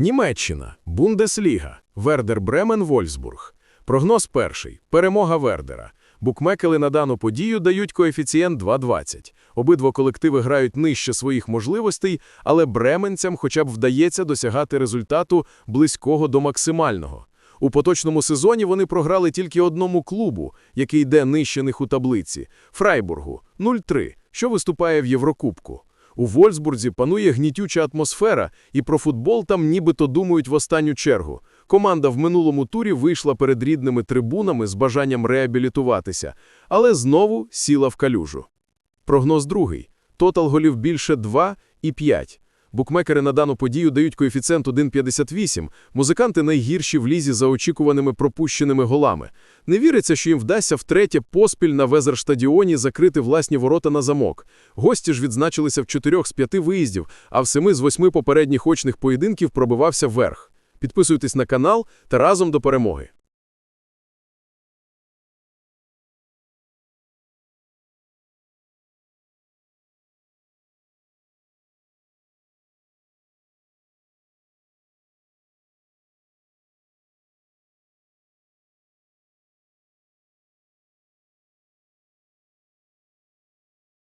Німеччина, Бундесліга, Вердер Бремен, Вольсбург. Прогноз перший. Перемога Вердера. Букмекели на дану подію дають коефіцієнт 2,20. Обидва колективи грають нижче своїх можливостей, але бременцям хоча б вдається досягати результату близького до максимального. У поточному сезоні вони програли тільки одному клубу, який йде нижче них у таблиці – Фрайбургу, 0-3, що виступає в Єврокубку. У Вольсбурзі панує гнітюча атмосфера, і про футбол там нібито думають в останню чергу. Команда в минулому турі вийшла перед рідними трибунами з бажанням реабілітуватися, але знову сіла в калюжу. Прогноз другий. Тотал голів більше 2 і 5. Букмекери на дану подію дають коефіцієнт 1,58. Музиканти найгірші в лізі за очікуваними пропущеними голами. Не віриться, що їм вдасться втретє поспіль на Везерштадіоні закрити власні ворота на замок. Гості ж відзначилися в чотирьох з п'яти виїздів, а в семи з восьми попередніх очних поєдинків пробивався вверх. Підписуйтесь на канал та разом до перемоги.